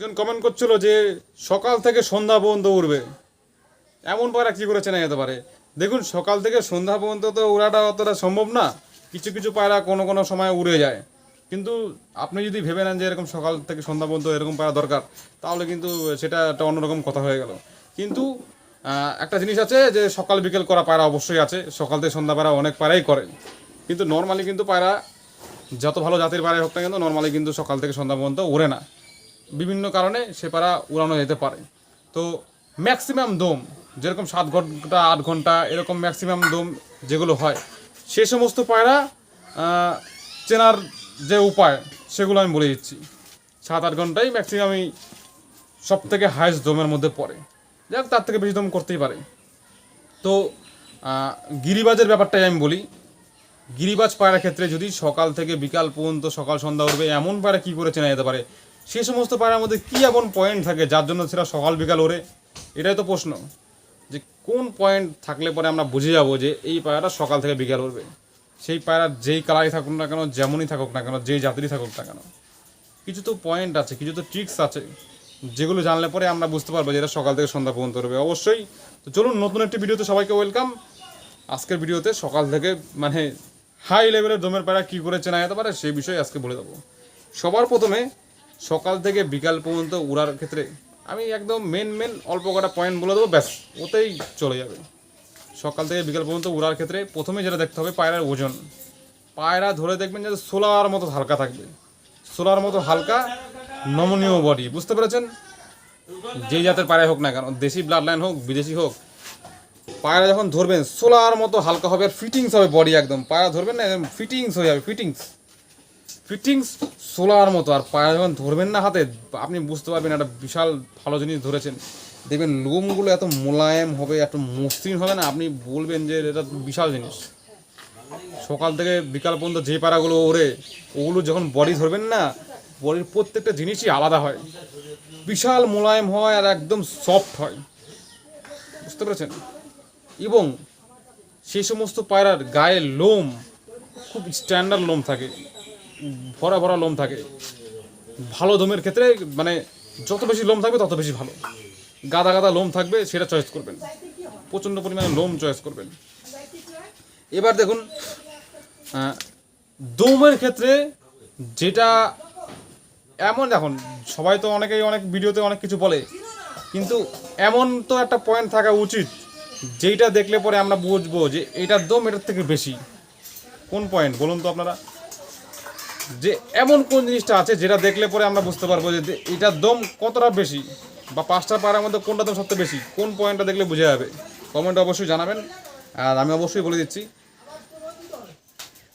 একজন কমেন্ট করছিল যে সকাল থেকে সন্ধ্যা পর্যন্ত উড়বে। এমন পায়রা কী করে চেনা যেতে পারে? দেখুন, সকাল থেকে সন্ধ্যা পর্যন্ত তো উড়াটা অতটা সম্ভব না। কিছু কিছু পায়রা কোনো কোনো সময় উড়ে যায়। কিন্তু আপনি যদি ভেবে নেন যে এরকম সকাল থেকে সন্ধ্যা পর্যন্ত এরকম পায়রা দরকার, তাহলে কিন্তু সেটা একটা অন্যরকম কথা হয়ে গেল। কিন্তু একটা জিনিস আছে যে সকাল, বিকেল করা পায়রা অবশ্যই আছে। সকাল থেকে সন্ধ্যা পায়রা অনেক পায়রাই করে। কিন্তু নর্মালি কিন্তু পায়রা যত ভালো জাতির পায়রা হোক না কিন্তু নর্মালি কিন্তু সকাল থেকে সন্ধ্যা পর্যন্ত উড়ে না। বিভিন্ন কারণে সে পায়রা উড়ানো যেতে পারে। তো ম্যাক্সিমাম দম, যেরকম সাত ঘণ্টা, আট ঘণ্টা, এরকম ম্যাক্সিমাম দম যেগুলো হয়, সে সমস্ত পায়রা চেনার যে উপায়, সেগুলো আমি বলে দিচ্ছি। সাত, আট ঘন্টাই ম্যাক্সিমামই সব থেকে হায়েস্ট দমের মধ্যে পড়ে। যাক, তার থেকে বেশি দম করতেই পারে। তো গিরিবাজের ব্যাপারটাই আমি বলি। গিরিবাজ পায়রা ক্ষেত্রে যদি সকাল থেকে বিকাল পর্যন্ত সকাল সন্ধ্যা উঠবে, এমন পায়রা কী করে চেনা যেতে পারে? সেই সমস্ত পায়রার মধ্যে কী এমন পয়েন্ট থাকে যার জন্য সেটা সকাল বিকাল ওড়ে এটাই তো প্রশ্ন। যে কোন পয়েন্ট থাকলে পরে আমরা বুঝে যাব যে এই পায়রাটা সকাল থেকে বিকাল উঠবে সেই পায়রা যেই কালারই থাকুক না কেন, যেমনই থাকুক না কেন, যেই জাতিরই থাকুক না কেন। কিছু তো পয়েন্ট আছে, কিছু তো ট্রিক্স আছে, যেগুলো জানলে পরে আমরা বুঝতে পারব যে এটা সকাল থেকে সন্ধ্যা পর্যন্ত উঠবে অবশ্যই, তো চলুন নতুন একটি ভিডিওতে সবাইকে ওয়েলকাম আজকের ভিডিওতে সকাল থেকে মানে হাই লেভেলের দমের পায়রা কী করে চেনা যেতে পারে সেই বিষয়ে আজকে বলে দেবো। সবার প্রথমে সকাল থেকে বিকাল পর্যন্ত উড়ার ক্ষেত্রে আমি একদম মেন মেন অল্প কটা পয়েন্ট বলে দেবো, ব্যাস, ওতেই চলে যাবে। সকাল থেকে বিকাল পর্যন্ত উড়ার ক্ষেত্রে প্রথমে যেটা দেখতে হবে, পায়রার ওজন। পায়রা ধরে দেখবেন যে সোলার মতো হালকা থাকবে। সোলার মতো হালকা, নমনীয় বডি বুঝতে পেরেছেন? যে জাতের পায়রা হোক না কেন, দেশি ব্লাড লাইন হোক, বিদেশি হোক, পায়রা যখন ধরবেন, সোলার মতো হালকা হবে, আর ফিটিংস হবে বডি একদম। পায়রা ধরবেন না, একদম ফিটিংস হয়ে যাবে ফিটিংস ফিটিংস সোলার মতো। আর পায়রা যখন ধরবেন না হাতে, আপনি বুঝতে পারবেন একটা বিশাল ভালো জিনিস ধরেছেন। দেখবেন লোমগুলো এত মোলায়েম হবে, এত মসৃণ হবে না, আপনি বলবেন যে এটা বিশাল জিনিস। সকাল থেকে বিকাল পর্যন্ত যে পাড়াগুলো ওড়ে, ওগুলো যখন বডি ধরবেন না, বডির প্রত্যেকটা জিনিসই আলাদা হয়। বিশাল মোলায়েম হয় আর একদম সফট হয়। বুঝতে পেরেছেন? এবং সেই সমস্ত পায়রার গায়ে লোম, খুব স্ট্যান্ডার্ড লোম থাকে। ভরা ভরা লোম থাকে। ভালো দমের ক্ষেত্রে মানে যত বেশি লোম থাকবে তত বেশি ভালো। গাদা গাদা লোম থাকবে, সেটা চয়েস করবেন। প্রচণ্ড পরিমাণে লোম চয়েস করবেন। এবার দেখুন দমের ক্ষেত্রে যেটা এমন, দেখুন, সবাই তো অনেকেই অনেক ভিডিওতে অনেক কিছু বলে, কিন্তু এমন তো একটা পয়েন্ট থাকা উচিত, যেইটা দেখলে পরে আমরা বুঝব যে এটার দম এটার থেকে বেশি। কোন পয়েন্ট বলুন তো আপনারা। যে এমন কোন জিনিসটা আছে যেটা দেখলে পরে আমরা বুঝতে পারব যে এটার দম কতটা বেশি? বা পাঁচটা পাড়ার মধ্যে কোনটা দম সবচেয়ে বেশি? কোন পয়েন্টটা দেখলে বুঝে যাবে? কমেন্টে অবশ্যই জানাবেন। আর আমি অবশ্যই বলে দিচ্ছি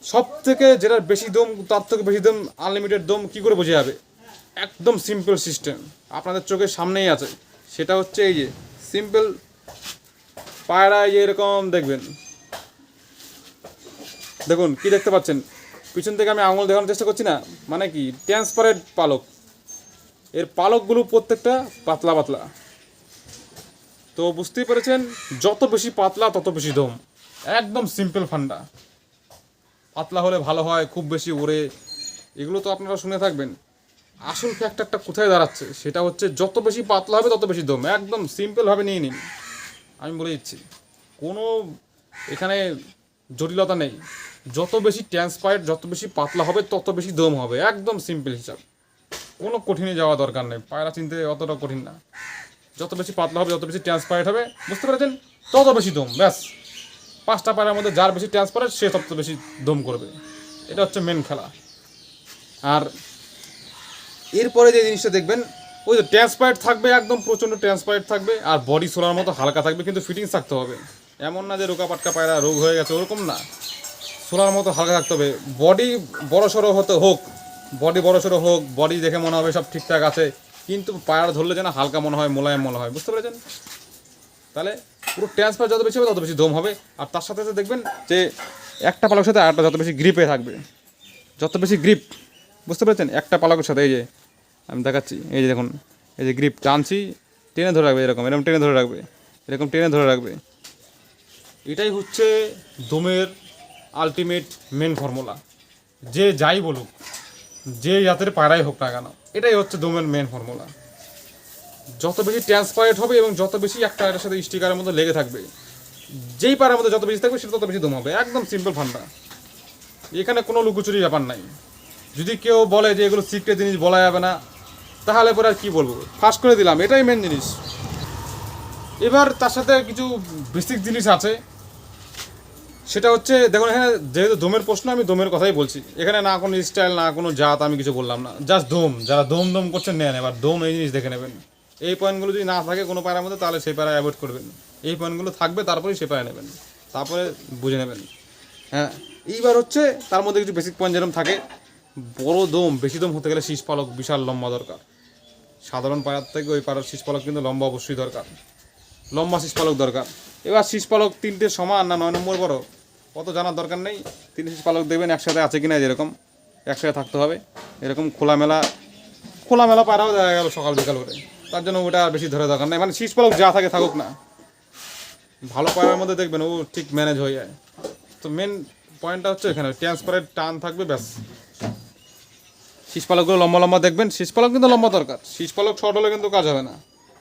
সব থেকে যেটার বেশি দম, তার থেকে বেশি দম আনলিমিটেড দম কি করে বোঝা যাবে? একদম সিম্পল সিস্টেম আপনাদের চোখের সামনেই আছে। সেটা হচ্ছে এই যে সিম্পল পায়রা এরকম দেখবেন। দেখুন, কি দেখতে পাচ্ছেন? পিছন থেকে আমি আঙুল দেখানোর চেষ্টা করছি না। মানে কি? ট্রান্সপারেন্ট পালক। এর পালকগুলো প্রত্যেকটা পাতলা পাতলা। তো বুঝতেই পেরেছেন, যত বেশি পাতলা, তত বেশি দম। একদম সিম্পল ফান্ডা। পাতলা হলে ভালো হয়, খুব বেশি ওড়ে। এগুলো তো আপনারা শুনে থাকবেন। আসল ফ্যাক্টরটা কোথায় দাঁড়াচ্ছে? সেটা হচ্ছে যত বেশি পাতলা হবে, তত বেশি দম। একদম সিম্পলভাবে নিয়ে নিন। আমি বলে দিচ্ছি। কোনো এখানে জটিলতা নেই। যত বেশি ট্রান্সপায়ার যত বেশি পাতলা হবে, তত বেশি দম হবে। একদম সিম্পল হিসাব। কোনো কঠিনে যাওয়া দরকার নেই। পায়রা চিনতে অতটা কঠিন না। যত বেশি পাতলা হবে, যত বেশি ট্রান্সপারেন্ট হবে, বুঝতে পেরেছেন? তত বেশি দম, ব্যাস। পাঁচটা পায়রার মধ্যে যার বেশি ট্রান্সপারেন্ট সে তত বেশি দম করবে। এটা হচ্ছে মেন খেলা। আর এরপরে যে জিনিসটা দেখবেন, ওই যে ট্রান্সপারেন্ট থাকবে, একদম প্রচণ্ড ট্রান্সপারেন্ট থাকবে, আর বডি সোলার মতো হালকা থাকবে, কিন্তু ফিটিংস থাকতে হবে। এমন না যে রোকা পাটকা পায়রা রোগ হয়ে গেছে, ওরকম না। সোলার মতো হালকা থাকতে হবে। বডি বড় সড়ো হতে হোক, বডি বড় সড়ো হোক, বডি দেখে মনে হবে সব ঠিকঠাক আছে, কিন্তু পায়রা ধরলে যেন হালকা মনে হয়, মোলায়েম মনে হয়, বুঝতে পেরেছেন? তাহলে পুরো ট্রান্সফার যত বেশি হবে, তত বেশি দম হবে। আর তার সাথে সাথে দেখবেন যে একটা পালকের সাথে আরেকটা যত বেশি গ্রিপে থাকবে। যত বেশি গ্রিপ বুঝতে পেরেছেন? একটা পালকের সাথে, এই যে, আমি দেখাচ্ছি, এই যে দেখুন, এই যে গ্রিপ টানছি, টেনে ধরে রাখবে এরকম এরকম টেনে ধরে রাখবে, এরকম টেনে ধরে রাখবে। এটাই হচ্ছে দমের আলটিমেট মেন ফর্মুলা যে যাই বলুক, যে জাতের পায়রাই হোক না কেন, এটাই হচ্ছে দমের মেন ফর্মুলা যত বেশি ট্রান্সপারেন্ট হবে এবং যত বেশি একটা এটার সাথে স্টিকারের মধ্যে লেগে থাকবে, যেই পাড়ার মধ্যে যত বেশি থাকবে, সেটা তত বেশি দম হবে। একদম সিম্পল ফান্ডা। এখানে কোনো লুকোচুরি ব্যাপার নাই। যদি কেউ বলে যে এগুলো সিক্রেট জিনিস বলা যাবে না, তাহলে পরে আর কী বলব? ফার্স্ট করে দিলাম, এটাই মেন জিনিস। এবার তার সাথে কিছু বেসিক জিনিস আছে। সেটা হচ্ছে, দেখুন এখানে যেহেতু দমের প্রশ্ন, আমি দমের কথাই বলছি। এখানে না কোনো স্টাইল না কোনো জাত আমি কিছু বললাম না। জাস্ট দম যারা দম দম করছেন নেন এবার। দম এই জিনিস দেখে নেবেন। এই পয়েন্টগুলো যদি না থাকে কোনো পায়রার মধ্যে, তাহলে সেই পায়রা অ্যাভয়েড করবেন। এই পয়েন্টগুলো থাকবে, তারপরেই সে পায়রা নেবেন। তারপরে বুঝে নেবেন। হ্যাঁ এইবার হচ্ছে, তার মধ্যে কিছু বেসিক পয়েন্ট যেরকম থাকে, বড় দম বেশি দম হতে গেলে শীষ পালক বিশাল লম্বা দরকার। সাধারণ পায়রার থেকে ওই পাড়ার শীষ পালক কিন্তু লম্বা অবশ্যই দরকার। লম্বা শীষ পালক দরকার। এবার শীষ পালক তিনটে সমান না নয় নম্বর বড়? অত জানার দরকার নেই। তিনটে শীষ পালক দেখবেন একসাথে আছে কিনা যেরকম। একসাথে থাকতে হবে। এরকম খোলামেলা খোলামেলা পায়রাও দেখা গেল সকাল বিকাল করে। তার জন্য ওটা আর বেশি ধরে দরকার নেই। মানে শীষ পালক যা থাকে থাকুক না। ভালো পায়রার মধ্যে দেখবেন ও ঠিক ম্যানেজ হয়ে যায়। তো মেন পয়েন্টটা হচ্ছে এখানে ট্রান্সপারেন্ট টান থাকবে, ব্যাস। শীষপালকগুলো লম্বা লম্বা দেখবেন। শীষ পালক কিন্তু লম্বা দরকার। শীষপালক শর্ট হলে কিন্তু কাজ হবে না।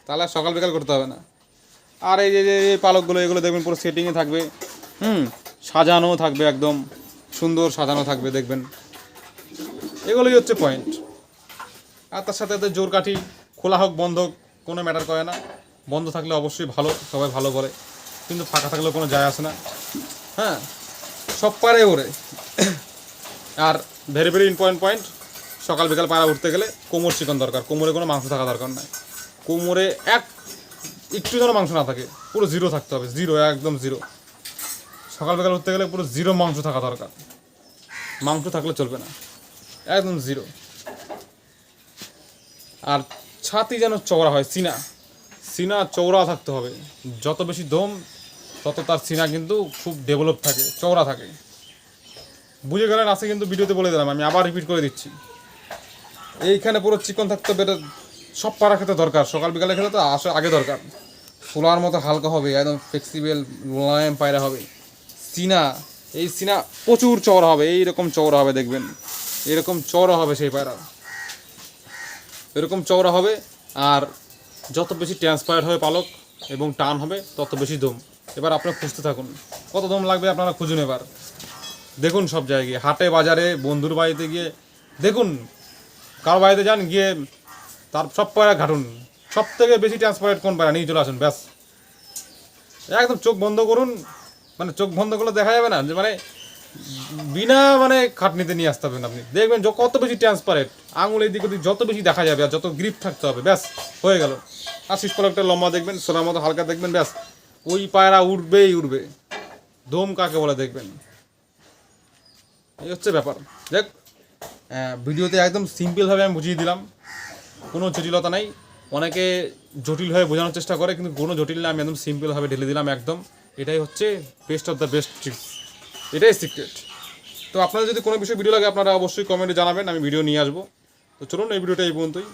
তাহলে সকাল বিকাল করতে হবে না। আর এই যে পালকগুলো, এগুলো দেখবেন পুরো সেটিংয়ে থাকবে। হুম সাজানো থাকবে একদম। সুন্দর সাজানো থাকবে, দেখবেন। এগুলোই হচ্ছে পয়েন্ট আর তার সাথে জোর কাঠি, খোলা হোক, বন্ধ হোক, কোনো ম্যাটার করে না। বন্ধ থাকলে অবশ্যই ভালো, সবাই ভালো বলে কিন্তু ফাঁকা থাকলেও কোনো যায় আসে না। হ্যাঁ সব পারে ওরে। আর ভেরি ভেরি ইম্পর্টেন্ট পয়েন্ট সকাল বিকাল পাড়া উঠতে গেলে কোমর চিকন দরকার। কোমরে কোনো মাংস থাকা দরকার নাই। কোমরে এক একটু যেন মাংস না থাকে, পুরো জিরো থাকতে হবে জিরো একদম জিরো সকাল বিকাল উঠতে গেলে পুরো জিরো মাংস থাকা দরকার। মাংস থাকলে চলবে না। একদম জিরো আর ছাতি যেন চওড়া হয়, সিনা। সিনা চওড়া থাকতে হবে। যত বেশি দম, তত তার সিনা কিন্তু খুব ডেভেলপ থাকে, চওড়া থাকে। বুঝে গেলেন আছে কিন্তু ভিডিওতে বলে দিলাম, আমি আবার রিপিট করে দিচ্ছি। এইখানে পুরো চিকন থাকতে হবে সব পাড়া খেতে দরকার। সকাল বিকালে খেতে তো আসে আগে দরকার। ফোলার মতো হালকা হবে, একদম ফ্লেক্সিবল মোলায়েম পায়রা হবে। সিনা, এই সিনা প্রচুর চওড়া হবে, এইরকম চওড়া হবে দেখবেন। এরকম চওড়া হবে সেই পায়রা। এরকম চওড়া হবে, আর যত বেশি ট্রান্সপায়ার হবে পালক এবং টান হবে, তত বেশি দম। এবার আপনারা খুঁজতে থাকুন, কত দম লাগবে আপনারা খুঁজুন এবার। দেখুন সব জায়গায়, হাটে, বাজারে, বন্ধুর বাড়িতে গিয়ে দেখুন, কারও বাড়িতে যান, গিয়ে তার সব পায়রা ঘাটুন। সব থেকে বেশি ট্রান্সপারেন্ট কোন পায়রা নিয়ে চলে আসুন, ব্যাস। একদম চোখ বন্ধ করুন। মানে চোখ বন্ধ করলে দেখা যাবে না, যে মানে বিনা মানে খাটনিতে নিয়ে আসতে হবেন আপনি। দেখবেন কত বেশি ট্রান্সপারেন্ট আঙুল এদিক ওদিক যত বেশি দেখা যাবে আর যত গ্রিপ থাকতে হবে, ব্যাস, হয়ে গেল। আর শীষ একটা লম্বা দেখবেন, সোনার মতো হালকা দেখবেন, ব্যাস। ওই পায়রা উঠবেই উঠবে দম কাকে বলে দেখবেন? এই হচ্ছে ব্যাপার। দেখ ভিডিওতে একদম সিম্পলভাবে আমি বুঝিয়ে দিলাম। কোনো জটিলতা নাই। অনেকে জটিল হয়ে বোঝানোর চেষ্টা করে, কিন্তু কোনো জটিল না, আমি একদম সিম্পলভাবে ঢেলে দিলাম একদম। এটাই হচ্ছে best of the best tricks এটাই সিক্রেট তো আপনাদের যদি কোনো বিষয়ে ভিডিও লাগে, আপনারা অবশ্যই কমেন্টে জানাবেন, আমি ভিডিও নিয়ে আসব। তো চলুন এই ভিডিওটা এই পর্যন্তই।